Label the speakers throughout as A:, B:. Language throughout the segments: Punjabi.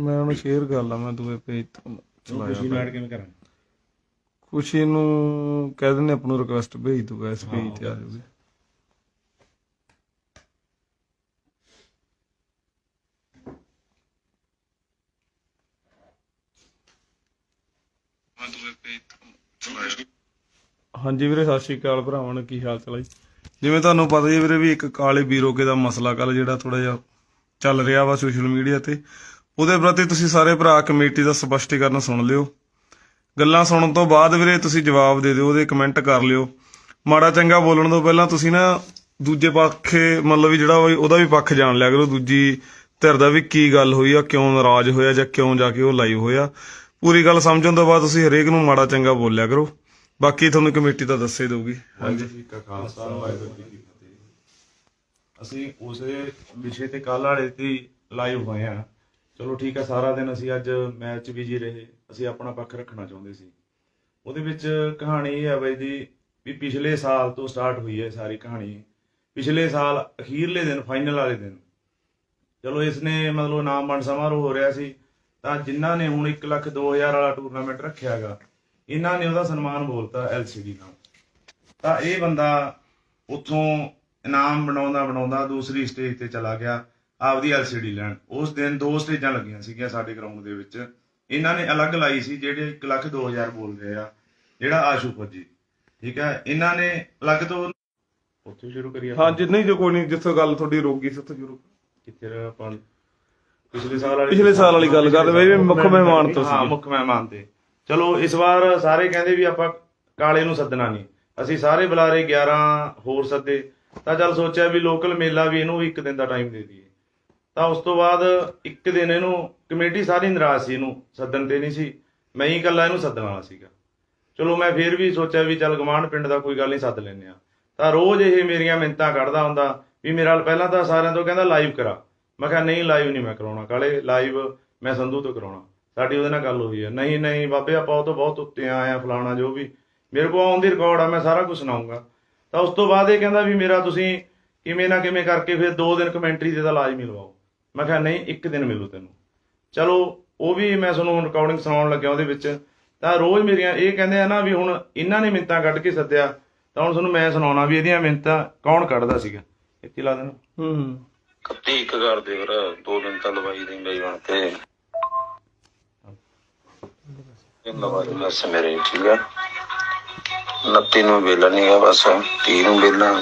A: ਮੈਂ ਉਹਨੂੰ ਸ਼ੇਅਰ ਕਰ ਲਾ ਮੈਂ ਦੂਏ ਪੇਜ ਤੋਂ ਚਲਾਇਆ
B: ਖੁਸ਼ੀ ਨੂੰ ਐਡ ਕਿਵੇਂ ਕਰਾਂ
A: ਖੁਸ਼ੀ ਨੂੰ ਕਹਿ ਦਿੰਦੇ ਆਪ ਨੂੰ ਰਿਕਵੈਸਟ ਭੇਜ ਦੂਗਾ ਇਸ ਪੇਜ ਤੇ ਆ ਜਾਊਗੀ। ਹਾਂਜੀ ਵੀਰੇ ਸਤਿ ਸ਼੍ਰੀ ਅਕਾਲ ਭਰਾਵਾਂ ਨੂੰ ਕੀ ਹਾਲ ਚਾਲ ਹੈ ਜੀ? ਜਿਵੇਂ ਤੁਹਾਨੂੰ ਪਤਾ ਹੀ ਹੈ ਵੀਰੇ ਵੀ ਇੱਕ ਕਾਲੇ ਬੀਰੋਕੇ ਦਾ ਮਸਲਾ ਕੱਲ ਜਿਹੜਾ ਥੋੜਾ ਜਿਹਾ ਚੱਲ ਰਿਹਾ ਵਾ ਸੋਸ਼ਲ ਮੀਡੀਆ ਤੇ। ਉਹਦੇ ਪ੍ਰਤੀ ਤੁਸੀਂ ਸਾਰੇ ਭਰਾ ਕਮੇਟੀ ਦਾ ਸਪਸ਼ਟੀਕਰਨ ਸੁਣ ਲਿਓ। ਗੱਲਾਂ ਸੁਣਨ ਤੋਂ ਬਾਅਦ ਵੀਰੇ ਤੁਸੀਂ ਜਵਾਬ ਦੇ ਦਿਓ, ਉਹਦੇ ਕਮੈਂਟ ਕਰ ਲਿਓ। ਮਾੜਾ ਚੰਗਾ ਬੋਲਣ ਤੋਂ ਪਹਿਲਾਂ ਤੁਸੀਂ ਨਾ ਦੂਜੇ ਪੱਖੇ, ਮਤਲਬ ਵੀ ਜਿਹੜਾ ਉਹਦਾ ਵੀ ਪੱਖ ਜਾਣ ਲਿਆ ਕਰੋ। ਦੂਜੀ ਧਿਰ ਦਾ ਵੀ ਕੀ ਗੱਲ ਹੋਈ ਆ, ਕਿਉਂ ਨਾਰਾਜ਼ ਹੋਇਆ ਜਾਂ ਕਿਉਂ ਜਾ ਕੇ ਉਹ ਲਾਈਵ ਹੋਇਆ। ਪੂਰੀ ਗੱਲ ਸਮਝਣ ਤੋਂ ਬਾਅਦ ਤੁਸੀਂ ਹਰੇਕ ਨੂੰ ਮਾੜਾ ਚੰਗਾ ਬੋਲਿਆ ਕਰੋ। ਬਾਕੀ ਤੁਹਾਨੂੰ ਕਮੇਟੀ ਤਾਂ ਦੱਸੇ ਦਊਗੀ। ਹਾਂਜੀ।
B: ਜੀ ਕਾ ਖਾਲਸਾ, ਵਾਹਿਗੁਰੂ ਜੀ ਕੀ ਫਤਿਹ। ਅਸੀਂ ਉਸੇ ਵਿਸ਼ੇ ਤੇ ਕੱਲ ਵਾਲੇ ਤੇ ਲਾਈਵ ਹੋਏ ਆ। ਚਲੋ ਠੀਕ ਆ, ਸਾਰਾ ਦਿਨ ਅਸੀਂ ਅੱਜ ਮੈਚ ਬਿਜ਼ੀ ਰਹੇ, ਅਸੀਂ ਆਪਣਾ ਪੱਖ ਰੱਖਣਾ ਚਾਹੁੰਦੇ ਸੀ। ਉਹਦੇ ਵਿੱਚ ਕਹਾਣੀ ਇਹ ਹੈ ਬਾਈ ਜੀ ਵੀ ਪਿਛਲੇ ਸਾਲ ਤੋਂ ਸਟਾਰਟ ਹੋਈ ਹੈ ਸਾਰੀ ਕਹਾਣੀ। ਪਿਛਲੇ ਸਾਲ ਅਖੀਰਲੇ ਦਿਨ ਫਾਈਨਲ ਵਾਲੇ ਦਿਨ। ਚਲੋ ਇਸ ਨੇ ਮਤਲਬ ਨਾਮ ਬਣ ਸਮਾਰੋਹ ਹੋ ਰਿਹਾ ਸੀ, ਤਾਂ ਜਿਨ੍ਹਾਂ ਨੇ ਹੁਣ 1 ਲੱਖ 2000 ਵਾਲਾ ਟੂਰਨਾਮੈਂਟ ਰੱਖਿਆਗਾ ਇਹਨਾਂ ਨੇ ਉਹਦਾ ਸਨਮਾਨ ਬੋਲਤਾ ਐਲਸੀਡੀ ਨਾਲ। ਤਾਂ ਇਹ ਬੰਦਾ ਉੱਥੋਂ ਇਨਾਮ ਬਣਾਉਂਦਾ ਬਣਾਉਂਦਾ ਦੂਸਰੀ ਸਟੇਜ ਤੇ ਚਲਾ ਗਿਆ। ਆਪਦੀ ਐਲਸੀਡੀ ਲੈਣ। ਉਸ ਦਿਨ ਦੋ ਸਟੇਜਾਂ ਲੱਗੀਆਂ ਸੀਗੀਆਂ ਸਾਡੇ ਗਰਾਊਂਡ ਦੇ ਵਿੱਚ। ਇਹਨਾਂ ਨੇ ਅਲੱਗ ਲਾਈ ਸੀ ਜਿਹੜੇ 1 ਲੱਖ 2000 ਬੋਲ ਰਹੇ ਆ ਜਿਹੜਾ ਆਸ਼ੂ ਫੌਜੀ। ਠੀਕ ਹੈ? ਇਹਨਾਂ ਨੇ ਅਲੱਗ ਤੋਂ ਉੱਥੇ ਸ਼ੁਰੂ ਕਰੀਏ ਆਪਾਂ?
A: ਹਾਂਜੀ ਨਹੀਂ ਜੋ ਕੋਈ ਨਹੀਂ ਜਿੱਥੋਂ ਗੱਲ ਤੁਹਾਡੀ ਰੁਕ ਗਈ ਸੀ ਉੱਥੋਂ ਸ਼ੁਰੂ
B: ਕਿੱਥੇ ਆਪਾਂ? ਪਿਛਲੇ ਸਾਲ ਵਾਲੀ
A: ਪਿਛਲੇ ਸਾਲ ਵਾਲੀ ਗੱਲ ਕਰਦੇ ਬਈ ਮੁੱਖ ਮਹਿਮਾਨ ਤੋਂ
B: ਹਾਂ
A: ਸੀ
B: ਮੁੱਖ ਮਹਿਮਾਨ ਤੇ ਚਲੋ ਇਸ ਵਾਰ ਸਾਰੇ ਕਹਿੰਦੇ ਵੀ ਆਪਾਂ ਕਾਲੇ ਨੂੰ ਸੱਦਣਾ ਨਹੀਂ। ਅਸੀਂ ਸਾਰੇ ਬੁਲਾਰੇ 11 ਹੋਰ ਸੱਦੇ। ਤਾਂ ਚੱਲ ਸੋਚਿਆ ਵੀ ਲੋਕਲ ਮੇਲਾ ਵੀ ਇਹਨੂੰ ਵੀ ਇੱਕ ਦਿਨ ਦਾ ਟਾਈਮ ਦੇ ਦਈਏ। ਤਾਂ ਉਸ ਤੋਂ ਬਾਅਦ ਇੱਕ ਦਿਨ ਇਹਨੂੰ ਕਮੇਟੀ ਸਾਰੀ ਨਾਰਾਜ਼ ਸੀ ਇਹਨੂੰ, ਸੱਦਣ ਤੇ ਨਹੀਂ ਸੀ। ਮੈਂ ਹੀ ਇਕੱਲਾ ਇਹਨੂੰ ਸੱਦਣ ਵਾਲਾ ਸੀਗਾ। ਚਲੋ ਮੈਂ ਫੇਰ ਵੀ ਸੋਚਿਆ ਵੀ ਚੱਲ ਗਵਾਂਢ ਪਿੰਡ ਦਾ ਕੋਈ ਗੱਲ ਨਹੀਂ, ਸੱਦ ਲੈਨੇ ਆ ਤਾਂ ਰੋਜ਼ ਇਹ ਮੇਰੀਆਂ ਮਿੰਤਾਂ ਕੱਢਦਾ ਹੁੰਦਾ ਵੀ ਮੇਰਾ ਪਹਿਲਾਂ ਤਾਂ ਸਾਰਿਆਂ ਤੋਂ ਕਹਿੰਦਾ ਲਾਈਵ ਕਰਾ। ਮੈਂ ਕਿਹਾ ਨਹੀਂ ਲਾਈਵ ਨਹੀਂ ਮੈਂ ਕਰਾਉਣਾ, ਕਾਲੇ ਲਾਈਵ ਮੈਂ ਸੰਧੂ ਤੋਂ ਕਰਾਉਣਾ। ਸਾਡੀ ਉਹਦੇ ਨਾਲ ਗੱਲ ਹੋਈ ਹੈ। ਨਹੀਂ ਨਹੀਂ ਬਾਬੇ, ਆਪਾਂ ਉਹ ਤੋਂ ਬਹੁਤ ਉੱਤੇ ਆਏ ਆ ਫਲਾਣਾ ਜੋ ਵੀ। ਮੇਰੇ ਕੋਲ ਆਉਂਦੀ ਰਿਕਾਰਡ ਆ, ਮੈਂ ਸਾਰਾ ਕੁਝ ਸੁਣਾਉਂਗਾ। ਤਾਂ ਉਸ ਤੋਂ ਬਾਅਦ ਇਹ ਕਹਿੰਦਾ ਵੀ ਮੇਰਾ ਤੁਸੀਂ ਕਿਵੇਂ ਨਾ ਕਿਵੇਂ ਕਰਕੇ ਫਿਰ ਦੋ ਦਿਨ ਕਮੈਂਟਰੀ ਦੇ ਤਾਂ ਲਾਜ਼ਮੀ ਲਵਾਓ ਮੈਂ ਕਿਹਾ ਨਹੀਂ ਇੱਕ ਦਿਨ ਮਿਲੂ ਤੈਨੂੰ। ਚਲੋ ਉਹ ਵੀ ਮੈਂ ਤੁਹਾਨੂੰ ਹੁਣ ਰਿਕਾਰਡਿੰਗ ਸੁਣਾਉਣ ਲੱਗਿਆ ਉਹਦੇ ਵਿੱਚ। ਤਾਂ ਰੋਜ਼ ਮੇਰੀਆਂ ਇਹ ਕਹਿੰਦੇ ਆ ਨਾ ਵੀ ਹੁਣ ਇਹਨਾਂ ਨੇ ਮਿੰਤਾਂ ਕੱਢ ਕੇ ਸੱਦਿਆ। ਤਾਂ ਹੁਣ ਤੁਹਾਨੂੰ ਮੈਂ ਸੁਣਾਉਣਾ ਵੀ ਇਹਦੀਆਂ ਮਿੰਤਾਂ ਕੌਣ ਕੱਢਦਾ ਸੀਗਾ? ਇੱਥੇ ਲਾ ਦੇਣਾ।
A: ਹੂੰ ਹੂੰ।
C: ਕੱਤੀ ਇੱਕ ਕਰ ਦੇ ਵੀਰ ਦੋ ਦਿਨ ਤਾਂ ਦਵਾਈ ਦੇ ਬਈ ਬਣ ਕੇ ਇਹ ਦਵਾਈ ਬਸ ਮੇਰੇ ਠੀਕ ਆ। 29 ਨੂੰ ਵੇਲਾ ਨਹੀਂ ਆ ਬਸ 30 ਨੂੰ ਵੇਲਾ।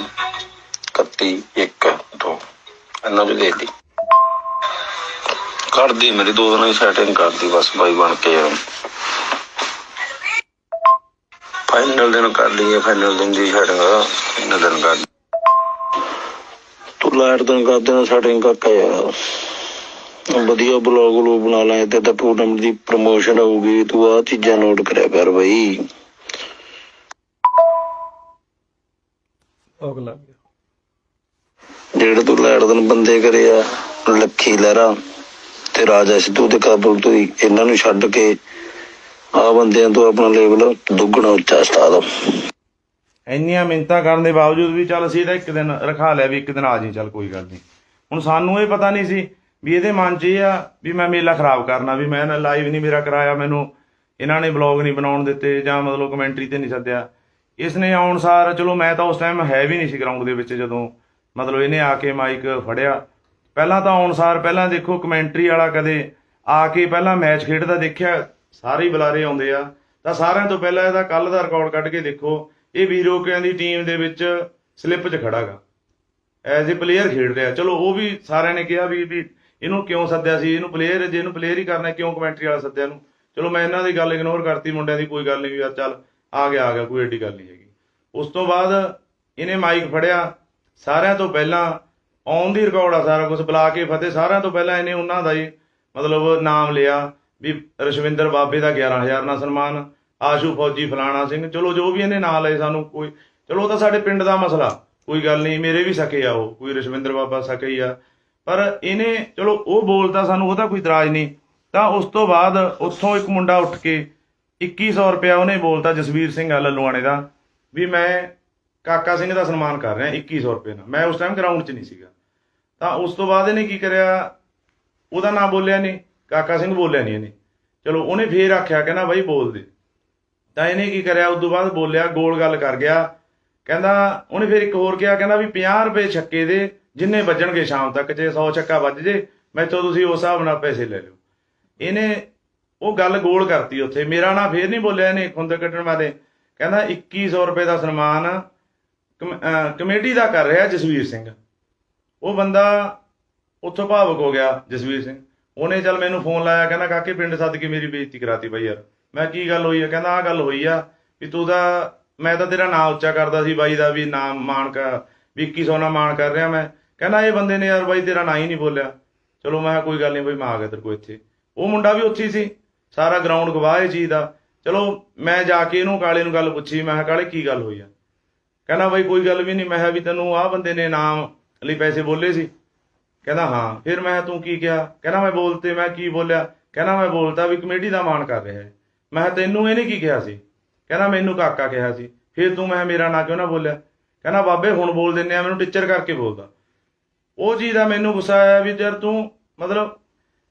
C: 31 1 2 ਇਹਨਾਂ ਨੂੰ ਦੇ ਦੀ। ਕਰਦੀ ਮੇਰੀ ਦੋ ਦਿਨਾਂ ਦੀ ਸੈਟਿੰਗ ਕਰਦੀ ਬਸ ਬਾਈ ਬਣ ਕੇ। ਫਾਈਨਲ ਦਿਨ ਕਰ ਲਈਏ ਫਾਈਨਲ ਦਿਨ ਦੀ ਸੈਟਿੰਗ ਇਹਨਾਂ ਦਿਨ ਕਰ ਤੂੰ ਲਾਇਰ ਦਿਨ ਕਰ ਦੇਣਾ ਸੈਟਿੰਗ ਕਰਕੇ ਯਾਰ। ਵਧੀਆ ਬਲੌਗ ਲੋ ਬਣਾ ਲੈ ਤੇ ਤਾਂ ਟੂਰਨਾਮੈਂਟ ਦੀ ਪ੍ਰਮੋਸ਼ਨ ਹੋਊਗੀ ਤੂੰ ਆ ਚੀਜ਼ਾਂ ਨੋਟ ਕਰਿਆ ਕਰ ਬਈ।
A: ਗਿਆ।
C: ਜਿਹੜੇ ਤੂੰ ਲਾਇਰ ਦਿਨ ਬੰਦੇ ਕਰੇ ਆ ਲੱਖੀ ਲਹਿਰਾ। ਤੇ ਰਾਜਾ ਸਿੱਧੂ ਤੇ ਕਾਬਲ ਤੋਂ ਹੀ ਇਹਨਾਂ ਨੂੰ ਛੱਡ ਕੇ ਆ ਬੰਦਿਆਂ ਤੋਂ ਆਪਣਾ ਲੈਵਲ ਦੁੱਗਣਾ ਉੱਚਾ ਸਟਾ
B: ਇੰਨੀਆਂ ਮਿੰਤਾਂ ਕਰਨ ਦੇ ਬਾਵਜੂਦ ਵੀ ਚੱਲ ਅਸੀਂ ਤਾਂ ਇੱਕ ਦਿਨ ਰਖਾ ਲਿਆ ਵੀ ਇੱਕ ਦਿਨ ਆ ਜੀ ਚੱਲ ਕੋਈ ਗੱਲ ਨਹੀਂ। ਹੁਣ ਸਾਨੂੰ ਇਹ ਪਤਾ ਨਹੀਂ ਸੀ ਵੀ ਇਹਦੇ ਮਨ 'ਚ ਇਹ ਆ ਵੀ ਮੈਂ ਮੇਲਾ ਖਰਾਬ ਕਰਨਾ, ਵੀ ਮੈਂ ਨਾ ਲਾਈਵ ਨਹੀਂ ਮੇਰਾ ਕਰਾਇਆ, ਮੈਨੂੰ ਇਹਨਾਂ ਨੇ ਵਲੌਗ ਨਹੀਂ ਬਣਾਉਣ ਦਿੱਤੇ ਜਾਂ ਮਤਲਬ ਕਮੈਂਟਰੀ ਤੇ ਨਹੀਂ ਸੱਦਿਆ। ਇਸ ਨੇ ਆਉਣ ਸਾਰ, ਚਲੋ ਮੈਂ ਤਾਂ ਉਸ ਟਾਈਮ ਹੈ ਵੀ ਨਹੀਂ ਸੀ ਗਰਾਊਂਡ ਦੇ ਵਿੱਚ ਜਦੋਂ ਮਤਲਬ ਇਹਨੇ ਆ ਕੇ ਮਾਈਕ ਫੜਿਆ। ਪਹਿਲਾਂ ਤਾਂ ਅਨੁਸਾਰ ਪਹਿਲਾਂ ਦੇਖੋ ਕਮੈਂਟਰੀ ਵਾਲਾ ਕਦੇ ਆ ਕੇ ਪਹਿਲਾਂ ਮੈਚ ਖੇਡਦਾ ਦੇਖਿਆ, ਸਾਰੇ ਬੁਲਾਰੇ ਆਉਂਦੇ ਆ। ਤਾਂ ਸਾਰਿਆਂ ਤੋਂ ਪਹਿਲਾਂ ਇਹਦਾ ਕੱਲ ਦਾ ਰਿਕਾਰਡ ਕੱਢ ਕੇ ਦੇਖੋ, ਇਹ ਵੀਰੋਕਿਆਂ ਦੀ ਟੀਮ ਦੇ ਵਿੱਚ ਸਲਿੱਪ 'ਚ ਖੜਾਗਾ ਐਜ਼ ਅ ਪਲੇਅਰ ਖੇਡ ਰਿਹਾ। ਚਲੋ, ਉਹ ਵੀ ਸਾਰਿਆਂ ਨੇ ਕਿਹਾ ਵੀ ਵੀ ਇਹਨੂੰ ਕਿਉਂ ਸੱਦਿਆ ਸੀ? ਇਹਨੂੰ ਪਲੇਅਰ ਜੇ ਇਹਨੂੰ ਪਲੇਅਰ ਹੀ ਕਰਨਾ, ਕਿਉਂ ਕਮੈਂਟਰੀ ਵਾਲਾ ਸੱਦਿਆ ਨੂੰ ਚਲੋ, ਮੈਂ ਇਹਨਾਂ ਦੀ ਗੱਲ ਇਗਨੋਰ ਕਰਤੀ, ਮੁੰਡਿਆਂ ਦੀ ਕੋਈ ਗੱਲ ਨਹੀਂ ਵੀ ਯਾਰ ਚੱਲ, ਆ ਗਿਆ ਆ ਗਿਆ, ਕੋਈ ਏਡੀ ਗੱਲ ਨਹੀਂ ਹੈਗੀ। ਉਸ ਤੋਂ ਬਾਅਦ ਇਹਨੇ ਮਾਈਕ ਫੜਿਆ। ਸਾਰਿਆਂ ਤੋਂ ਪਹਿਲਾਂ ਔਨ ਦੀ ਰਿਕਾਰਡ ਆ ਸਾਰਾ ਕੁਝ ਬੁਲਾ ਕੇ ਫਤਿਹ, ਸਾਰਿਆਂ ਤੋਂ ਪਹਿਲਾਂ ਇਹਨੇ ਉਹਨਾਂ ਦਾ ਹੀ ਮਤਲਬ ਨਾਮ ਲਿਆ ਵੀ ਰਸ਼ਵਿੰਦਰ ਬਾਬੇ ਦਾ 11000 ਨਾਲ ਸਨਮਾਨ, ਆਸ਼ੂ ਫੌਜੀ ਫਲਾਣਾ ਸਿੰਘ, ਚਲੋ ਜੋ ਵੀ ਇਹਨੇ ਨਾਂ ਲਏ ਸਾਨੂੰ ਕੋਈ, ਚਲੋ ਉਹ ਤਾਂ ਸਾਡੇ ਪਿੰਡ ਦਾ ਮਸਲਾ, ਕੋਈ ਗੱਲ ਨਹੀਂ, ਮੇਰੇ ਵੀ ਸਕੇ ਆ ਉਹ, ਕੋਈ ਰਸ਼ਵਿੰਦਰ ਬਾਬਾ ਸਕੇ ਹੀ ਆ। ਪਰ ਇਹਨੇ, ਚਲੋ ਉਹ ਬੋਲਦਾ ਸਾਨੂੰ ਉਹਦਾ ਕੋਈ ਇਤਰਾਜ਼ ਨਹੀਂ। ਤਾਂ ਉਸ ਤੋਂ ਬਾਅਦ ਉੱਥੋਂ ਇੱਕ ਮੁੰਡਾ ਉੱਠ ਕੇ 2100 ਰੁਪਇਆ ਉਹਨੇ ਬੋਲਤਾ ਜਸਵੀਰ ਸਿੰਘ ਆ ਲੱਲੂਆਣੇ ਦਾ, ਵੀ ਮੈਂ ਕਾਕਾ ਸਿੰਘ ਦਾ ਸਨਮਾਨ ਕਰ ਰਿਹਾ 2100 ਰੁਪਏ ਨਾਲ ਮੈਂ ਉਸ ਟਾਈਮ ਗਰਾਊਂਡ 'ਚ ਨਹੀਂ ਸੀਗਾ। ਤਾਂ ਉਸ ਤੋਂ ਬਾਅਦ ਇਹਨੇ ਕੀ ਕਰਿਆ? ਉਹਦਾ ਨਾਂ ਬੋਲਿਆ ਨਹੀਂ, ਕਾਕਾ ਸਿੰਘ ਬੋਲਿਆ ਨਹੀਂ ਇਹਨੇ। ਚਲੋ, ਉਹਨੇ ਫੇਰ ਆਖਿਆ, ਕਹਿੰਦਾ ਬਾਈ ਬੋਲ ਦੇ। ਤਾਂ ਇਹਨੇ ਕੀ ਕਰਿਆ? ਉਸ ਤੋਂ ਬਾਅਦ ਬੋਲਿਆ, ਗੋਲ ਗੱਲ ਕਰ ਗਿਆ। ਕਹਿੰਦਾ, ਉਹਨੇ ਫਿਰ ਇੱਕ ਹੋਰ ਕਿਹਾ, ਕਹਿੰਦਾ ਵੀ 50 ਰੁਪਏ ਛੱਕੇ ਦੇ, ਜਿੰਨੇ ਵੱਜਣਗੇ ਸ਼ਾਮ ਤੱਕ, ਜੇ 100 ਛੱਕਾ ਵੱਜ ਜੇ, ਮੈਥੋਂ ਤੁਸੀਂ ਉਸ ਹਿਸਾਬ ਨਾਲ ਪੈਸੇ ਲੈ ਲਿਓ। ਇਹਨੇ ਉਹ ਗੱਲ ਗੋਲ ਕਰਤੀ ਉੱਥੇ। ਮੇਰਾ ਨਾਂ ਫੇਰ ਨਹੀਂ ਬੋਲਿਆ ਇਹਨੇ ਖੁੰਦ ਕੱਢਣ ਵਾਲੇ। ਕਹਿੰਦਾ 2100 ਰੁਪਏ ਦਾ ਸਨਮਾਨ ਕਮ- ਕਮੇਟੀ ਦਾ ਕਰ ਰਿਹਾ ਜਸਵੀਰ ਸਿੰਘ। ਉਹ ਬੰਦਾ ਉੱਥੋਂ ਭਾਵਕ ਹੋ ਗਿਆ, ਜਸਵੀਰ ਸਿੰਘ। ਉਹਨੇ ਚੱਲ ਮੈਨੂੰ ਫੋਨ ਲਾਇਆ, ਕਹਿੰਦਾ, ਕਾਕੇ, ਪਿੰਡ ਸੱਦ ਕੇ ਮੇਰੀ ਬੇਇੱਜ਼ਤੀ ਕਰਾਤੀ ਬਾਈ ਯਾਰ। ਮੈਂ ਕੀ ਗੱਲ ਹੋਈ ਆ? ਕਹਿੰਦਾ ਆ ਗੱਲ ਹੋਈ ਆ ਵੀ ਤੂੰ ਦਾ ਮੈਂ ਤਾਂ ਤੇਰਾ ਨਾਂ ਉੱਚਾ ਕਰਦਾ ਸੀ ਬਾਈ ਦਾ ਵੀ ਨਾਮ ਮਾਣ ਕਰ ਵੀ 2100 ਨਾਲ ਮਾਣ ਕਰ ਰਿਹਾ ਮੈਂ। ਕਹਿੰਦਾ, ਇਹ ਬੰਦੇ ਨੇ ਯਾਰ ਬਾਈ ਤੇਰਾ ਨਾਂ ਹੀ ਨਹੀਂ ਬੋਲਿਆ। ਚਲੋ, ਮੈਂ ਕਿਹਾ, ਕੋਈ ਗੱਲ ਨਹੀਂ ਬਾਈ, ਮੈਂ ਆ ਗਿਆ ਤੇਰੇ ਕੋਲ ਇੱਥੇ। ਉਹ ਮੁੰਡਾ ਵੀ ਉੱਥੇ ਸੀ, ਸਾਰਾ ਗਰਾਊਂਡ ਗਵਾਹ ਇਹ ਚੀਜ਼ ਦਾ। ਚਲੋ, ਮੈਂ ਜਾ ਕੇ ਇਹਨੂੰ ਕਾਲੇ ਨੂੰ ਗੱਲ ਪੁੱਛੀ, ਮੈਂ ਕਿਹਾ, ਕਾਲੇ, ਕੀ ਗੱਲ ਹੋਈ ਆ? ਕਹਿੰਦਾ, ਬਾਈ, ਕੋਈ ਗੱਲ ਵੀ ਨਹੀਂ। ਮੈਂ ਕਿਹਾ, ਵੀ ਤੈਨੂੰ ਆਹ ਬੰਦੇ ਨੇ ਨਾਮ ਲਈ ਪੈਸੇ ਬੋਲੇ ਸੀ। ਕਹਿੰਦਾ ਹਾਂ। ਫਿਰ ਮੈਂ ਕਿਹਾ, ਤੂੰ ਕੀ ਕਿਹਾ? ਕਹਿੰਦਾ ਮੈਂ ਬੋਲਤੇ ਮੈਂ ਕੀ ਬੋਲਿਆ? ਕਹਿੰਦਾ ਮੈਂ ਬੋਲਤਾ ਵੀ ਕਮੇਟੀ ਦਾ ਮਾਣ ਕਰ ਰਿਹਾ ਹੈ। ਮੈਂ ਕਿਹਾ, ਤੈਨੂੰ ਇਹਨੇ ਕੀ ਕਿਹਾ ਸੀ? ਕਹਿੰਦਾ ਮੈਨੂੰ ਕਾਕਾ ਕਿਹਾ ਸੀ। ਫਿਰ ਤੂੰ ਮੈਂ ਕਿਹਾ, ਮੇਰਾ ਨਾਂ ਕਿਉਂ ਨਾ ਬੋਲਿਆ? ਕਹਿੰਦਾ ਬਾਬੇ ਹੁਣ ਬੋਲ ਦਿੰਨੇ ਆ ਮੈਨੂੰ ਟੀਚਰ ਕਰਕੇ ਬੋਲਦਾ। ਉਹ ਚੀਜ਼ ਦਾ ਮੈਨੂੰ ਗੁੱਸਾ ਆਇਆ ਵੀ ਯਾਰ ਤੂੰ ਮਤਲਬ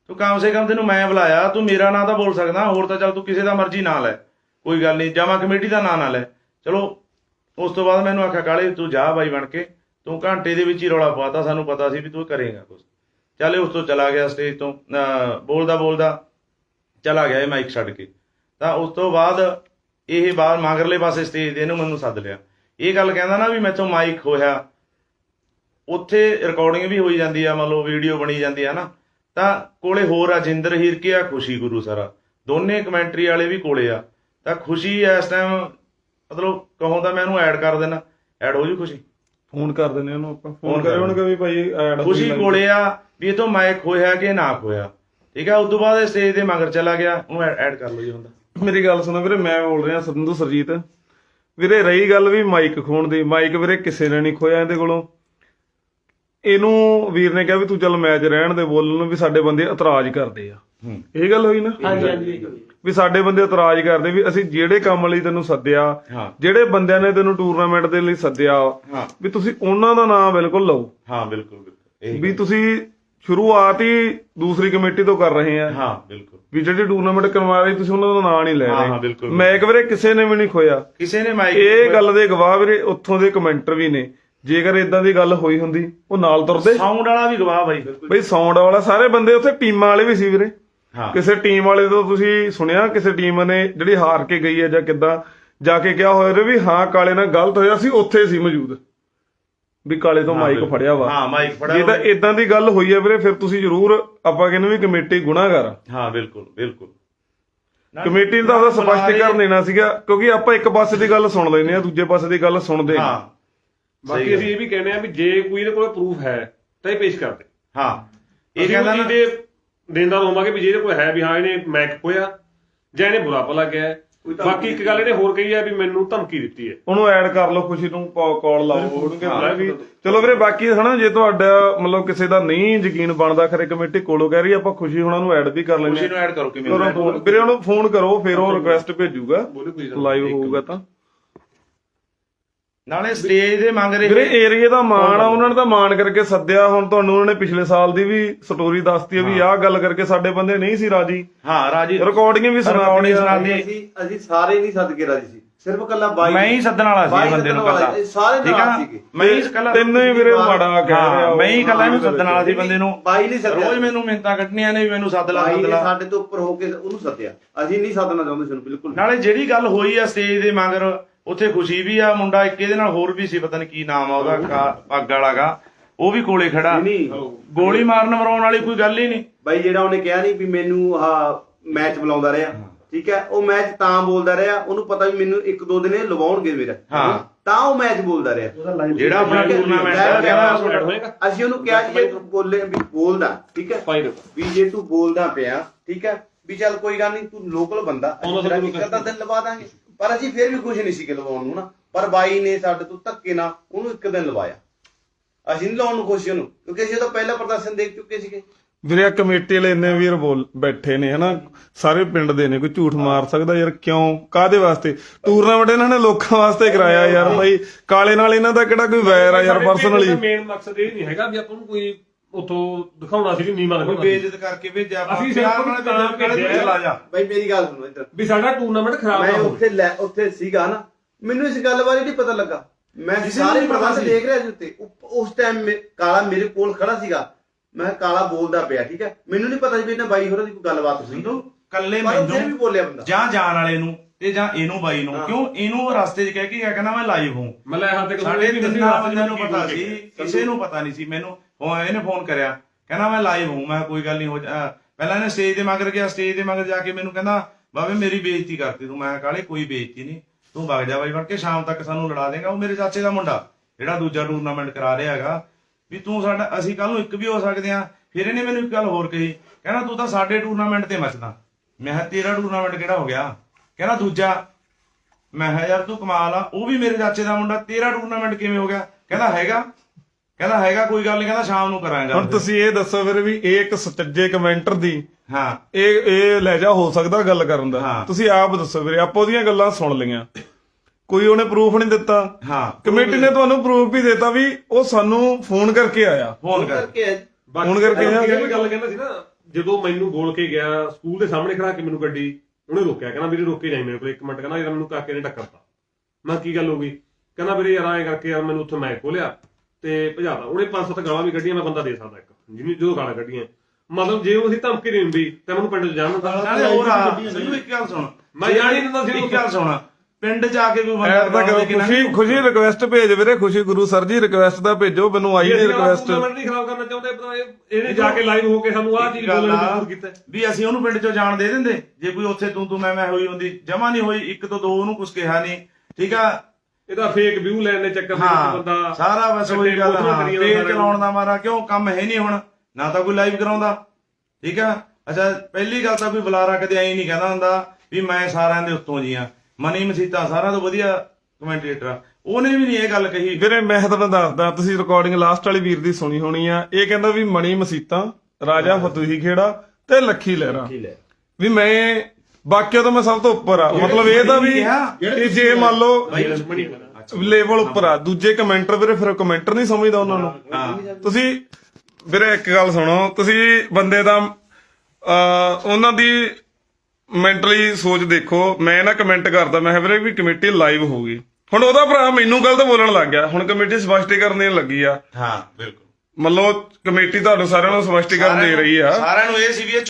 B: ਤੂੰ ਕਮ ਸੇ ਕਮ ਤੈਨੂੰ ਮੈਂ ਬੁਲਾਇਆ ਤੂੰ ਮੇਰਾ ਨਾਂ ਤਾਂ ਬੋਲ ਸਕਦਾ ਹੋਰ ਤਾਂ ਚੱਲ ਤੂੰ ਕਿਸੇ ਦਾ ਮਰਜ਼ੀ ਨਾਂ ਲੈ ਕੋਈ ਗੱਲ ਨਹੀਂ ਜਾਵਾਂ ਕਮੇਟੀ ਦਾ ਨਾਂ ਨਾ ਲੈ। ਚਲੋ ਉਸ ਤੋਂ ਬਾਅਦ ਮੈਨੂੰ ਆਖਿਆ ਕਾਲੇ ਤੂੰ ਜਾ ਬਾਈ ਬਣ ਕੇ। ਤੂੰ ਘੰਟੇ ਦੇ ਵਿੱਚ ਹੀ ਰੌਲਾ ਪਾਤਾ, ਸਾਨੂੰ ਪਤਾ ਸੀ ਵੀ ਤੂੰ ਕਰੇਗਾ ਕੁਝ ਚੱਲ ਉਸ ਤੋਂ ਚਲਾ ਗਿਆ ਸਟੇਜ ਤੋਂ। ਬੋਲਦਾ ਬੋਲਦਾ ਚਲਾ ਗਿਆ ਇਹ ਮਾਈਕ ਛੱਡ ਕੇ। ਤਾਂ ਉਸ ਤੋਂ ਬਾਅਦ ਇਹ ਬਾਹਰ ਮਗਰਲੇ ਪਾਸੇ ਸਟੇਜ ਦੇ ਇਹਨੂੰ ਮੈਨੂੰ ਸੱਦ ਲਿਆ। ਇਹ ਗੱਲ ਕਹਿੰਦਾ ਨਾ ਵੀ ਮੈਥੋਂ ਮਾਈਕ ਹੋਇਆ ਉੱਥੇ ਰਿਕਾਰਡਿੰਗ ਵੀ ਹੋਈ ਜਾਂਦੀ ਆ, ਮੰਨ ਲਓ ਵੀਡੀਓ ਬਣੀ ਜਾਂਦੀ ਆ ਨਾ। ਤਾਂ ਕੋਲੇ ਹੋਰ ਅਜਿੰਦਰ ਹੀਰਕੇ ਆ, ਖੁਸ਼ੀ ਗੁਰੂ ਸਾਰਾ। ਦੋਨੇ ਕਮੈਂਟਰੀ ਵਾਲੇ ਵੀ ਕੋਲੇ ਆ। ਤਾਂ ਖੁਸ਼ੀ ਇਸ ਟਾਈਮ ਮਤਲਬ ਕਹੋ ਤਾਂ ਮੈਂ ਇਹਨੂੰ ਐਡ ਕਰ ਦੇਣਾ। ਐਡ ਹੋ ਜੂ ਖੁਸ਼ੀ?
A: ਫੋਨ ਕਰ ਦਿੰਦੇ ਉਹਨੂੰ ਆਪਾਂ।
B: ਫੋਨ
A: ਫੋਨ ਕਰੇ ਉਹਨੂੰ ਕਿ ਵੀ ਭਾਈ ਐਡ
B: ਖੁਸ਼ੀ ਕੋਲੇ ਆ ਵੀ ਇਹ ਤੋਂ ਮਾਈਕ ਹੋਇਆ ਕਿ ਨਾ ਹੋਇਆ। ਠੀਕ ਆ? ਉਸ ਤੋਂ ਬਾਅਦ ਸਟੇਜ ਦੇ ਮਗਰ ਚਲਾ ਗਿਆ। ਉਹਨੂੰ ਐਡ ਕਰ ਲਓ ਜੀ ਹੁੰਦਾ।
A: ਮੇਰੀ ਗੱਲ ਸੁਣੋ ਵੀਰੇ ਮੈਂ ਬੋਲ ਰਿਹਾ ਸੰਧੂ ਸਰਜੀਤ। ਵੀਰੇ ਰਹੀ ਗੱਲ ਵੀ ਮਾਈਕ ਖੋਣ ਦੀ। ਮਾਈਕ ਵੀਰੇ ਕਿਸੇ ਨੇ ਨਹੀਂ ਖੋਇਆ ਇਹਦੇ ਕੋਲੋਂ। ਇਹਨੂੰ ਵੀਰ ਨੇ ਕਿਹਾ ਵੀ ਤੂੰ ਚੱਲ ਮੈਚ ਰਹਿਣ ਦੇ ਬੋਲਣ ਨੂੰ ਵੀ ਸਾਡੇ ਬੰਦੇ ਇਤਰਾਜ਼ ਕਰਦੇ ਆ।
B: ਹੂੰ।
A: ਇਹ ਗੱਲ ਹੋਈ ਨਾ?
D: ਹਾਂਜੀ ਹਾਂਜੀ
A: ਵੀ ਸਾਡੇ ਬੰਦੇ ਇਤਰਾਜ਼ ਕਰਦੇ ਵੀ ਅਸੀਂ ਜਿਹੜੇ ਕੰਮ ਲਈ ਤੈਨੂੰ ਸੱਦਿਆ ਜਿਹੜੇ ਬੰਦਿਆਂ ਨੇ ਤੈਨੂੰ ਟੂਰਨਾਮੈਂਟ ਦੇ ਲਈ ਸੱਦਿਆ ਵੀ ਤੁਸੀਂ ਉਹਨਾਂ ਦਾ ਨਾਮ ਬਿਲਕੁਲ ਲਓ।
B: ਹਾਂ ਬਿਲਕੁਲ ਬਿਲਕੁਲ।
A: ਵੀ ਤੁਸੀਂ ਸ਼ੁਰੂਆਤ ਹੀ ਦੂਸਰੀ ਕਮੇਟੀ ਤੋਂ ਕਰ ਰਹੇ ਆ।
B: ਹਾਂ ਬਿਲਕੁਲ।
A: ਵੀ ਜਿਹੜੇ ਟੂਰਨਾਮੈਂਟ ਕਰਵਾ ਰਹੇ ਤੁਸੀਂ ਉਹਨਾਂ ਦਾ ਨਾਂ ਨਹੀਂ ਲੈ
B: ਹਾਂ, ਹਾਂ,
A: ਰਹੇ
B: ਬਿਲਕੁਲ।
A: ਮੈਂ ਇੱਕ ਵੀਰੇ ਕਿਸੇ ਨੇ ਵੀ ਨਹੀਂ ਖੋਇਆ।
B: ਕਿਸੇ ਨੇ ਮਾਈਕ
A: ਇਹ ਗੱਲ ਦੇ ਗਵਾਹ ਵੀਰੇ ਉੱਥੋਂ ਦੇ ਕਮੈਂਟਰ ਵੀ ਨੇ। ਜੇਕਰ ਇਦਾਂ ਦੀ ਗੱਲ ਹੋਈ ਹੁੰਦੀ ਉਹ ਨਾਲ ਤੁਰਦੇ।
B: ਸਾਊਂਡ ਵਾਲਾ ਵੀ ਗਵਾਹ ਬਾਈ।
A: ਬਈ ਸਾਊਂਡ ਵਾਲਾ ਸਾਰੇ ਬੰਦੇ ਉੱਥੇ ਟੀਮਾਂ ਵਾਲੇ ਵੀ ਸੀ ਵੀਰੇ। ਕਿਸੇ ਟੀਮ ਵਾਲੇ ਤੋਂ ਤੁਸੀਂ ਸੁਣਿਆ? ਕਿਸੇ ਟੀਮ ਨੇ ਜਿਹੜੀ ਹਾਰ ਕੇ ਗਈ ਹੈ ਜਾਂ ਕਿੱਦਾਂ? ਜਾ ਕੇ ਕਿਹਾ ਹੋਇਆ ਵੀ ਹਾਂ ਕਾਲੇ ਨਾਲ ਗਲਤ ਹੋਇਆ ਸੀ ਉੱਥੇ ਸੀ ਮੌਜੂਦ। ਵੀ ਕਾਲੇ ਤੋਂ ਮਾਈਕ
B: ਬਿਲਕੁਲ।
A: ਫੜਿਆ ਵਾ।
B: ਹਾਂ ਮਾਈਕ ਫੜਿਆ
A: ਜੇ ਤਾਂ। ਇਦਾਂ ਦੀ ਗੱਲ ਹੋਈ ਹੈ ਵੀਰੇ ਫਿਰ ਤੁਸੀਂ ਜ਼ਰੂਰ ਆਪਾਂ ਕਹਿੰਦੇ ਵੀ ਕਮੇਟੀ ਗੁਨਾਹਗਰ
B: ਹਾਂ ਬਿਲਕੁਲ ਬਿਲਕੁਲ।
A: ਕਮੇਟੀ ਨੂੰ ਤਾਂ ਉਹਦਾ ਸਪਸ਼ਟੀਕਰਨ ਦੇਣਾ ਸੀਗਾ ਕਿਉਂਕਿ ਆਪਾਂ ਇੱਕ ਪਾਸੇ ਦੀ ਗੱਲ ਸੁਣ ਲੈਂਦੇ ਆ ਦੂਜੇ ਪਾਸੇ ਦੀ ਗੱਲ ਸੁਣਦੇ।
B: ਹਾਂ।
D: ਬਾਕੀ ਅਸੀਂ ਇਹ ਵੀ ਕਹਿੰਦੇ ਆ ਵੀ ਜੇ ਕੋਈ ਇਹਦੇ ਕੋਲ ਪ੍ਰੂਫ ਹੈ ਤਾਂ ਇਹ ਪੇਸ਼ ਕਰ ਦੇ।
B: ਹਾਂ। ਇਹ
D: ਇਹ
B: ਕਹਿੰਦਾ ਨਾ
D: ਦੇ ਦੇਂਦਾ ਹੋਵਾਂਗੇ ਵੀ ਜਿਹਦੇ ਕੋਲ ਹੈ ਵੀ ਹਾਂ ਇਹਨੇ ਮੈਕ ਹੋਇਆ ਜਾਂ ਇਹਨੇ ਬੁਰਾ ਭਲਾ ਗਿਆ। ਬਾਕੀ ਇੱਕ ਗੱਲ ਇਹਨੇ ਹੋਰ ਕਹੀ ਹੈ ਵੀ ਮੈਨੂੰ ਧਮਕੀ ਦਿੱਤੀ ਹੈ।
A: ਉਹਨੂੰ ਐਡ ਕਰ ਲਓ ਖੁਸ਼ੀ ਨੂੰ ਕਾਲ ਲਾਓ ਉਹਨੂੰ
D: ਹਾਂ,
A: ਕਹਿੰਦਾ ਵੀ ਚਲੋ ਵੀਰੇ ਬਾਕੀ ਹਨਾ ਜੇ ਤੁਹਾਡਾ ਮਤਲਬ ਕਿਸੇ ਦਾ ਨਹੀਂ ਯਕੀਨ ਬਣਦਾ ਖਰੇ ਕਮੇਟੀ ਕੋਲੋਂ ਕਹਿ ਰਹੀ ਆਪਾਂ ਖੁਸ਼ੀ ਹੁਣਾਂ ਨੂੰ ਐਡ ਵੀ ਕਰ ਲੈਂਦੇ
B: ਖੁਸ਼ੀ ਨੂੰ ਐਡ ਕਰੋ ਕਿਵੇਂ
A: ਵੀਰੇ ਉਹਨੂੰ ਫੋਨ ਕਰੋ ਫਿਰ ਉਹ ਰਿਕੁਐਸਟ ਭੇਜੂਗਾ। ਲਾਈਵ ਹੋਊਗਾ ਤਾਂ।
B: ਨਾਲੇ ਸਟੇਜ ਦੇ ਮੰਗ
A: ਵੀਰੇ
B: ਰਹੇ
A: ਏਰੀਏ ਦਾ ਮਾਣ ਆ ਉਹਨਾਂ ਨੇ ਤਾਂ ਮਾਣ ਕਰਕੇ ਸੱਦਿਆ। ਹੁਣ ਤੁਹਾਨੂੰ ਉਹਨਾਂ ਨੇ ਪਿਛਲੇ ਸਾਲ ਦੀ ਵੀ ਸਟੋਰੀ ਦੱਸਤੀ ਆ ਵੀ ਆਹ ਗੱਲ ਕਰਕੇ ਸਾਡੇ ਬੰਦੇ ਨਹੀਂ ਸੀ ਰਾਜੀ।
B: ਹਾਂ ਰਾਜੀ।
A: ਰਿਕਾਰਡਿੰਗ ਵੀ ਸੁਣਾਉਣੀ
B: ਸੁਣਾਉਂਦੀ।
E: ਅਸੀਂ ਅਸੀਂ ਸਾਰੇ ਨਹੀਂ ਸੱਦ ਕੇ ਰਾਜੀ ਸੀ। ਸਿਰਫ ਕੱਲਾ ਬਾਈ
B: ਮੈਂ ਹੀ ਸੱਦਣ ਵਾਲਾ ਸੀ ਬੰਦੇ ਨੂੰ ਕੱਲਾ
E: ਸਾਰੇ
B: ਠੀਕ ਆ?
E: ਨਾਲ ਸੀਗੇ।
B: ਮੈਂ ਹੀ ਕੱਲਾ
A: ਤੈਨੂੰ ਹੀ ਵੀਰੇ ਮਾੜਾ ਕਹਿ ਰਿਹਾ।
B: ਮੈਂ ਹੀ ਕੱਲਾ ਇਹਨੂੰ ਸੱਦਣ ਵਾਲਾ ਸੀ ਬੰਦੇ ਨੂੰ।
E: ਬਾਈ ਨਹੀਂ ਸੱਦਿਆ।
B: ਰੋਜ਼ ਮੈਨੂੰ ਮਿੰਤਾ ਕੱਢਣੀਆਂ ਨੇ ਵੀ ਮੈਨੂੰ ਸੱਦ ਲਾ ਸੱਦ ਲਾ।
E: ਸਾਡੇ ਤੋਂ ਉੱਪਰ ਹੋ ਕੇ ਉਹਨੂੰ ਸੱਦਿਆ। ਅਸੀਂ ਨਹੀਂ ਸੱਦਣਾ ਚਾਹੁੰਦੇ ਸੀ ਉਹਨੂੰ ਬਿਲਕੁਲ
B: ਨਾਲੇ ਜਿਹੜੀ ਗੱਲ ਹੋਈ ਆ ਸਟੇਜ ਦੇ ਮਗਰ ਉੱਥੇ ਖੁਸ਼ੀ ਵੀ ਆ ਮੁੰਡਾ ਇੱਕ ਇਹਦੇ ਨਾਲ ਹੋਰ ਵੀ ਸੀ ਪਤਾ ਨਹੀਂ ਕੀ ਨਾਮ ਆ ਉਹਦਾ ਪੱਗ ਵਾਲਾਗਾ। ਉਹ ਵੀ ਕੋਲੇ ਖੜਾ।
E: ਨਹੀਂ
B: ਗੋਲੀ ਮਾਰਨ ਮਰਾਉਣ ਵਾਲੀ ਕੋਈ ਗੱਲ ਹੀ ਨਹੀਂ।
E: ਬਾਈ ਜਿਹੜਾ ਉਹਨੇ ਕਿਹਾ ਨਹੀਂ ਵੀ ਮੈਨੂੰ ਆਹ ਮੈਚ ਬੁਲਾਉਂਦਾ ਰਿਹਾ ਠੀਕ ਹੈ? ਉਹ ਮੈਚ ਤਾਂ ਬੋਲਦਾ ਰਿਹਾ ਉਹਨੂੰ ਪਤਾ ਵੀ ਮੈਨੂੰ ਇੱਕ ਦੋ ਦਿਨ ਇਹ ਲਵਾਉਣਗੇ ਮੇਰਾ।
B: ਹਾਂ।
E: ਤਾਂ ਉਹ ਮੈਚ ਬੋਲਦਾ ਰਿਹਾ।
B: ਜਿਹੜਾ ਆਪਣਾ
E: ਹੈ?
B: ਟੂਰਨਾਮੈਂਟ ਆ
E: ਕਿਹਾ
B: ਕਹਿੰਦਾ
D: ਹੋਏਗਾ
E: ਅਸੀਂ ਉਹਨੂੰ ਕਿਹਾ ਜੀ ਜੇ ਤੂੰ ਬੋਲੇ ਵੀ ਬੋਲਦਾ ਠੀਕ ਹੈ? ਵੀ ਜੇ ਤੂੰ ਬੋਲਦਾ ਪਿਆ ਠੀਕ ਹੈ? ਵੀ ਚੱਲ ਕੋਈ ਗੱਲ ਨਹੀਂ ਤੂੰ ਲੋਕਲ ਬੰਦਾ ਅਸੀਂ ਤੇਰਾ
D: ਕੋਈ
E: ਇੱਕ ਅੱਧਾ ਦਿਨ ਲਵਾ ਦਾਂਗੇ। ਪਰ ਅਸੀਂ ਫਿਰ ਵੀ ਖੁਸ਼ ਨਹੀਂ ਸੀ ਕਿ ਲਵਾਉਣ ਨੂੰ ਨਾ। ਪਰ ਬਾਈ ਨੇ ਸਾਡੇ ਤੋਂ ਧੱਕੇ ਨਾਲ ਉਹਨੂੰ ਇੱਕ ਦਿਨ ਲਵਾਇਆ। ਅਸੀਂ ਨਹੀਂ ਲਾਉਣ ਨੂੰ ਖੁਸ਼ ਉਹਨੂੰ ਕਿਉਂਕਿ ਅਸੀਂ ਉਹਦਾ ਪਹਿਲਾ ਪ੍ਰਦਰਸ਼ਨ ਦੇਖ ਚੁੱਕੇ ਸੀਗੇ।
A: ਵੀਰੇ ਆਹ ਕਮੇਟੀ ਵਾਲੇ ਇੰਨੇ ਵੀਰ ਬੋਲ ਬੈਠੇ ਨੇ ਹਨਾ? ਸਾਰੇ ਪਿੰਡ ਦੇ ਨੇ ਕੋਈ ਝੂਠ ਮਾਰ ਸਕਦਾ ਯਾਰ ਕਿਉਂ? ਕਾਦੇ ਵਾਸਤੇ? ਟੂਰਨਾਮੈਂਟ ਇਹਨਾਂ ਨੇ ਲੋਕਾਂ ਵਾਸਤੇ ਕਰਾਇਆ ਯਾਰ ਬਾਈ ਕਾਲੇ ਨਾਲ ਇਹਨਾਂ ਦਾ ਕਿਹੜਾ ਕੋਈ ਵੈਰ ਆ ਯਾਰ ਪਰਸਨਲੀ
D: ਮੇਨ ਮਕਸਦ ਇਹ ਨਹੀਂ ਹੈਗਾ ਵੀ ਆਪਾਂ ਨੂੰ ਕੋਈ ਉਥੋਂ ਦਿਖਾਉਣਾ ਸੀ ਕਿ ਨੀਮਾ
B: ਕੋਈ
D: ਦਿਖਾਉਣਾ ਸੀ।
B: ਬੇਇੱਜ਼ਤ ਕਰਕੇ ਭੇਜਿਆ ਆਪਾਂ।
D: ਅਸੀਂ
B: ਪਿਆਰ
D: ਸਿਰਫ
B: ਨਾਲ
D: ਤਾਂ
B: ਭੇਜਿਆ ਤੂੰ। ਚਲਾ ਜਾ।
E: ਬਾਈ ਮੇਰੀ ਗੱਲ ਸੁਣੋ ਇੱਧਰ।
D: ਵੀ ਸਾਡਾ ਟੂਰਨਾਮੈਂਟ ਖਰਾਬ
E: ਮੈਂ
D: ਨਾ ਹੋਵੇ।
E: ਉੱਥੇ ਲੈ ਉੱਥੇ ਸੀਗਾ ਨਾ। ਮੈਨੂੰ ਇਸ ਗੱਲ ਬਾਰੇ ਨਹੀਂ ਪਤਾ ਲੱਗਾ। ਮੈਂ
B: ਕਿਸੇ ਨੂੰ
E: ਸਾਰੇ
B: ਨਹੀਂ ਪਤਾ
E: ਪ੍ਰਬੰਧ
B: ਸੀ।
E: ਦੇਖ ਰਿਹਾ ਸੀ ਉੱਤੇ ਉਸ ਟਾਈਮ ਕਾਲਾ ਮੇਰੇ ਕੋਲ ਖੜਾ ਸੀਗਾ। ਮੈਂ ਕਿਹਾ ਕਾਲਾ ਬੋਲਦਾ ਪਿਆ ਠੀਕ ਹੈ? ਮੈਨੂੰ ਨਹੀਂ ਪਤਾ ਸੀ ਵੀ ਇਹਨਾਂ ਬਾਈ ਹੋਰਾਂ ਦੀ ਕੋਈ ਗੱਲਬਾਤ ਹੋਈ।
B: ਸਿੰਧੂ ਕੱਲੇ
E: ਪਰ ਫਿਰ ਵੀ
B: ਮੈਨੂੰ
E: ਬੋਲਿਆ ਬੰਦਾ।
B: ਜਾਂ ਜਾਣ ਵਾਲੇ ਨੂੰ ਤੇ ਜਾਂ ਇਹਨੂੰ ਬਾਈ ਨੂੰ।
E: ਹਾਂ।
B: ਕਿਉਂ? ਇਹਨੂੰ ਰਸਤੇ 'ਚ ਕਹਿ ਕੇ ਗਿਆ ਕਹਿੰਦਾ ਮੈਂ ਲਾਈਵ ਹੂੰ।
D: ਮੈਂ ਲੈ ਹੱਥ
B: ਸਾਡੇ ਤਿੰਨਾਂ ਬੰਦਿਆਂ ਨੂੰ ਪਤਾ ਸੀ। ਕਿਸੇ ਨੂੰ ਪਤਾ ਨਹੀਂ ਸੀ। ਮੈਨੂੰ ਉਹ ਇਹਨੇ ਫੋਨ ਕਰਿਆ। ਕਹਿੰਦਾ ਮੈਂ ਲਾਈਵ ਹੂੰ ਮੈਂ ਕੋਈ ਗੱਲ ਨਹੀਂ ਹੋ ਪਹਿਲਾਂ ਇਹਨੇ ਸਟੇਜ ਤੇ ਮਗਰ ਗਿਆ ਸਟੇਜ ਤੇ ਮਗਰ ਜਾ ਕੇ ਮੈਨੂੰ ਕਹਿੰਦਾ ਬਾਬੇ ਮੇਰੀ ਬੇਇੱਜ਼ਤੀ ਕਰਤੀ ਤੂੰ। ਮੈਂ ਕਿਹਾ, ਕਾਲੇ ਕੋਈ ਬੇਇੱਜ਼ਤੀ ਨਹੀਂ ਤੂੰ ਵਗ ਜਾ ਬਾਈ ਬਣ ਕੇ ਸ਼ਾਮ ਤੱਕ ਸਾਨੂੰ ਲੜਾ ਦੇਗਾ। ਉਹ ਮੇਰੇ ਚਾਚੇ ਦਾ ਮੁੰਡਾ ਜਿਹੜਾ ਦੂਜਾ ਟੂਰਨਾਮੈਂਟ ਕਰਾ ਰਿਹਾ ਹੈਗਾ। ਵੀ ਤੂੰ ਸਾਡਾ ਅਸੀਂ ਕੱਲ ਨੂੰ ਇੱਕ ਵੀ ਹੋ ਸਕਦੇ ਆ ਫਿਰ ਇਹਨੇ ਮੈਨੂੰ ਇੱਕ ਗੱਲ ਹੋਰ ਕਹੀ। ਕਹਿੰਦਾ ਤੂੰ ਤਾਂ ਸਾਡੇ ਟੂਰਨਾਮੈਂਟ ਤੇ ਮੱਚਦਾ। ਮੈਂ ਕਿਹਾ ਤੇਰਾ ਟੂਰਨਾਮੈਂਟ ਕਿਹੜਾ ਹੋ ਗਿਆ? ਕਹਿੰਦਾ ਦੂਜਾ। ਮੈਂ ਕਿਹਾ ਯਾਰ ਤੂੰ ਕਮਾਲ ਆ। ਉਹ ਵੀ ਮੇਰੇ ਚਾਚੇ ਦਾ ਮੁੰਡਾ। ਤੇਰਾ ਟੂਰਨਾਮੈਂਟ ਕਿਵੇਂ ਹੋ ਗਿਆ? ਕਹਿੰਦਾ ਹੈਗਾ। ਕਹਿੰਦਾ ਹੈਗਾ ਕੋਈ ਗੱਲ ਨਹੀਂ ਕਹਿੰਦਾ ਸ਼ਾਮ ਨੂੰ ਕਰਾਂਗਾ।
A: ਹੁਣ ਤੁਸੀਂ ਇਹ ਦੱਸੋ ਵੀਰੇ ਵੀ ਇਹ ਇੱਕ ਸੱਚੇ ਕਮੈਂਟਰ ਦੀ
B: ਹਾਂ।
A: ਇਹ ਇਹ ਲਹਿਜਾ ਹੋ ਸਕਦਾ ਗੱਲ ਕਰਨ ਦਾ।
B: ਹਾਂ।
A: ਤੁਸੀਂ ਆਪ ਦੱਸੋ ਵੀਰੇ ਆਪੋ ਦੀਆਂ ਗੱਲਾਂ ਸੁਣ ਲਈਆਂ। ਕੋਈ ਉਹਨੇ ਪ੍ਰੂਫ ਨਹੀਂ ਦਿੱਤਾ।
B: ਹਾਂ।
A: ਕਮੇਟੀ ਨੇ ਤੁਹਾਨੂੰ ਪ੍ਰੂਫ ਵੀ ਦਿੱਤਾ ਵੀ ਉਹ ਸਾਨੂੰ ਫੋਨ ਕਰਕੇ ਆਇਆ।
B: ਫੋਨ ਕਰ।
E: ਕਰਕੇ
A: ਹੁਣ ਕਰਕੇ ਆ-
D: ਇਹ ਗੱਲ ਕਹਿੰਦਾ ਸੀ ਨਾ ਜਦੋਂ ਮੈਨੂੰ ਬੋਲ ਕੇ ਗਿਆ ਸਕੂਲ ਦੇ ਸਾਹਮਣੇ ਖੜਾ ਕੇ ਮੈਨੂੰ ਗੱਡੀ ਉਹਨੇ ਰੋਕਿਆ। ਕਹਿੰਦਾ ਵੀਰੇ ਰੋਕੇ ਜਾਈ ਮੇਰੇ ਕੋਲ ਇੱਕ ਮਿੰਟ। ਕਹਿੰਦਾ ਯਾਰ ਮੈਨੂੰ ਕਾਕੇ ਨੇ ਟੱਕਰਤਾ ਮੈਂ ਕਿਹਾ, ਕੀ ਗੱਲ ਹੋ ਗਈ? ਕਹਿੰਦਾ ਵੀਰੇ ਯਾਰ ਐਂ ਕਰਕੇ ਯਾਰ ਮੈਨੂੰ ਉੱਥੇ ਮੈਚ ਖੋਲਿਆ। ਤੇ ਭਜਾਤਾ ਉਹਨੇ ਪੰਜ ਸੱਤ ਗਾਲਾਂ ਵੀ ਕੱਢੀਆਂ ਮੈਂ ਬੰਦਾ ਦੇ ਸਕਦਾ ਇੱਕ। ਜਿਹਨੂੰ ਜਦੋਂ ਗਾਲਾਂ ਕੱਢੀਆਂ। ਮਤਲਬ ਜੇ ਉਹ ਅਸੀਂ ਧਮਕੀ ਨਹੀਂ ਦਿੰਦੀ ਤਾਂ ਮੈਨੂੰ ਪਿੰਡ ਚ ਜਾਣ ਦਿੰਦਾ
B: ਨਾਲੇ ਹੋਰ ਆ ਮੈਨੂੰ ਇੱਕ ਗੱਲ ਸੁਣ।
D: ਮੈਂ ਜਾਣ ਹੀ ਦਿੰਦਾ ਸੀ
B: ਇੱਕ ਗੱਲ ਸੁਣ। ਪਿੰਡ ਜਾ ਕੇ ਵੀ ਬੰਦਾ ਦੇ
A: ਖੁਸ਼ੀ ਖੁਸ਼ੀ ਰਿਕਵੈਸਟ ਭੇਜ ਵੀਰੇ ਖੁਸ਼ੀ ਗੁਰੂ ਸਰ ਜੀ ਰਿਕਵੈਸਟ ਤਾਂ ਭੇਜੋ ਮੈਨੂੰ ਆਈ ਨਹੀਂ ਰਿਕਵੈਸਟ
D: ਟੂਰਨਾਮੈਂਟ ਨਹੀਂ ਖਰਾਬ ਕਰਨਾ ਚਾਹੁੰਦੇ ਇਹਨੇ ਜਾ ਕੇ ਲਾਈਵ ਹੋ ਕੇ ਸਾਨੂੰ ਆਹ ਚੀਜ਼ ਬੋਲਣ ਦੀ ਮਜਬੂਰ ਕੀਤਾ
B: ਵੀ ਅਸੀਂ ਉਹਨੂੰ ਪਿੰਡ ਚੋਂ ਜਾਣ ਦੇ ਦਿੰਦੇ। ਜੇ ਕੋਈ ਉੱਥੇ ਤੂੰ ਤੂੰ ਮੈਂ ਮੈਂ ਹੋਈ ਹੁੰਦੀ। ਜਮਾ ਨਹੀਂ ਹੋਈ। ਇੱਕ ਤੋਂ ਦੋ ਉਹਨੂੰ ਕੁਝ ਕਿਹਾ ਨਹੀਂ। ਠੀਕ ਆ?
D: ਇਹਦਾ ਫੇਕ ਵਿਊ ਲੈਣ ਦੇ ਚੱਕਰ ਦੇ ਵਿੱਚ ਬੰਦਾ
B: ਸਾਰਾ ਬਸ ਉਹੀ ਗੱਲ ਹਾਂ ਪੇਜ। ਚਲਾਉਣ ਦਾ ਮਾਰਾ ਕਿਉਂ? ਕੰਮ ਹੈ ਨਹੀਂ ਹੁਣ ਨਾ ਤਾਂ ਕੋਈ ਲਾਈਵ ਕਰਾਉਂਦਾ ਠੀਕ ਆ ਅੱਛਾ ਪਹਿਲੀ ਗੱਲ ਤਾਂ ਕੋਈ ਬੁਲਾਰਾ ਕਦੇ ਐਂ ਨਹੀਂ ਕਹਿੰਦਾ ਹੁੰਦਾ ਵੀ ਮੈਂ ਸਾਰਿਆਂ ਦੇ ਉੱਤੋਂ ਜੀ ਆ ਮਨੀ ਮਸੀਤਾ ਸਾਰਿਆਂ ਤੋਂ ਵਧੀਆ ਕਮੈਂਟੇਟਰ ਆ। ਉਹਨੇ ਵੀ ਨਹੀਂ ਇਹ ਗੱਲ ਕਹੀ।
A: ਵੀਰੇ ਮੈਂ ਤੁਹਾਨੂੰ ਦੱਸਦਾ ਤੁਸੀਂ ਰਿਕਾਰਡਿੰਗ ਲਾਸਟ ਵਾਲੀ ਵੀਰ ਦੀ ਸੁਣੀ ਹੋਣੀ ਆ। ਇਹ ਕਹਿੰਦਾ ਵੀ ਮਣੀ ਮਸੀਤਾਂ ਰਾਜਾ ਫਤੂਹੀ ਖੇੜਾ ਤੇ ਲੱਖੀ ਲਹਿਰਾ। ਵੀ ਮੈਂ ਬਾਕੀਆਂ ਤੋਂ ਮੈਂ ਸਭ ਤੋਂ ਉੱਪਰ ਆ। ਮਤਲਬ ਇਹ ਤਾਂ ਵੀ? ਇਹ ਜੇ ਮੰਨ ਲਓ। ਲੈਵਲ ਉੱਪਰ ਆ। ਦੂਜੇ ਕਮੈਂਟਰ ਵੀਰੇ ਫਿਰ ਕਮੈਂਟਰ ਨਹੀਂ ਸਮਝਦਾ ਉਹਨਾਂ ਨੂੰ। ਤੁਸੀਂ ਵੀਰੇ ਇੱਕ ਗੱਲ ਸੁਣੋ ਤੁਸੀਂ ਬੰਦੇ ਦਾ ਉਹਨਾਂ ਦੀ ਮੈਂਟਲੀ ਸੋਚ ਦੇਖੋ। ਮੈਂ ਨਾ ਕਮੈਂਟ ਕਰਦਾ ਮੈਂ ਵੀਰੇ ਵੀ ਕਮੇਟੀ ਲਾਈਵ ਹੋ ਗਈ। ਹੁਣ ਉਹਦਾ ਭਰਾ ਮੈਨੂੰ ਗਲਤ ਬੋਲਣ ਲੱਗ ਗਿਆ। ਹੁਣ ਕਮੇਟੀ ਸਪਸ਼ਟੀਕਰਨ ਦੇਣ ਲੱਗੀ ਆ।
B: ਹਾਂ ਬਿਲਕੁਲ।
A: ਮਤਲਬ ਕਮੇਟੀ ਤੁਹਾਨੂੰ ਸਾਰਿਆਂ ਨੂੰ ਸਪਸ਼ਟੀਕਰਨ ਦੇ ਰਹੀ ਆ।
B: ਸਾਰਿਆਂ ਨੂੰ ਇਹ ਸੀ ਵੀ